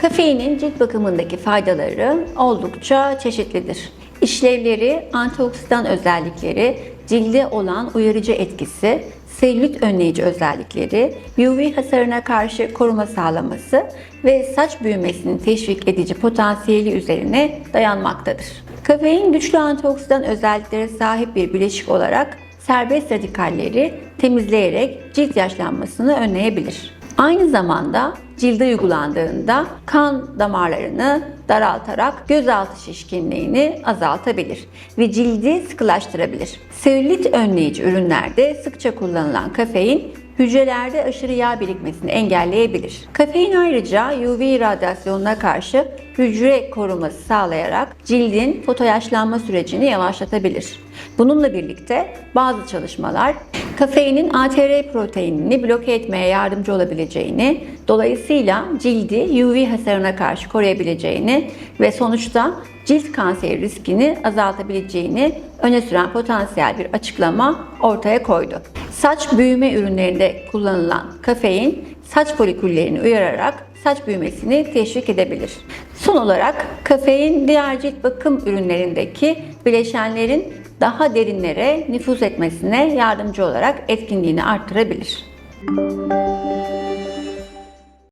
Kafeinin cilt bakımındaki faydaları oldukça çeşitlidir. İşlevleri, antioksidan özellikleri, cilde olan uyarıcı etkisi, selülit önleyici özellikleri, UV hasarına karşı koruma sağlaması ve saç büyümesini teşvik edici potansiyeli üzerine dayanmaktadır. Kafein güçlü antioksidan özelliklere sahip bir bileşik olarak serbest radikalleri temizleyerek cilt yaşlanmasını önleyebilir. Aynı zamanda cilde uygulandığında kan damarlarını daraltarak gözaltı şişkinliğini azaltabilir ve cildi sıkılaştırabilir. Selülit önleyici ürünlerde sıkça kullanılan kafein hücrelerde aşırı yağ birikmesini engelleyebilir. Kafein ayrıca UV radyasyonuna karşı hücre koruması sağlayarak cildin fotoyaşlanma sürecini yavaşlatabilir. Bununla birlikte bazı çalışmalar kafeinin ATR proteinini bloke etmeye yardımcı olabileceğini, dolayısıyla cildi UV hasarına karşı koruyabileceğini ve sonuçta cilt kanseri riskini azaltabileceğini öne süren potansiyel bir açıklama ortaya koydu. Saç büyüme ürünlerinde kullanılan kafein saç foliküllerini uyararak saç büyümesini teşvik edebilir. Son olarak kafein diğer cilt bakım ürünlerindeki bileşenlerin daha derinlere nüfuz etmesine yardımcı olarak etkinliğini arttırabilir.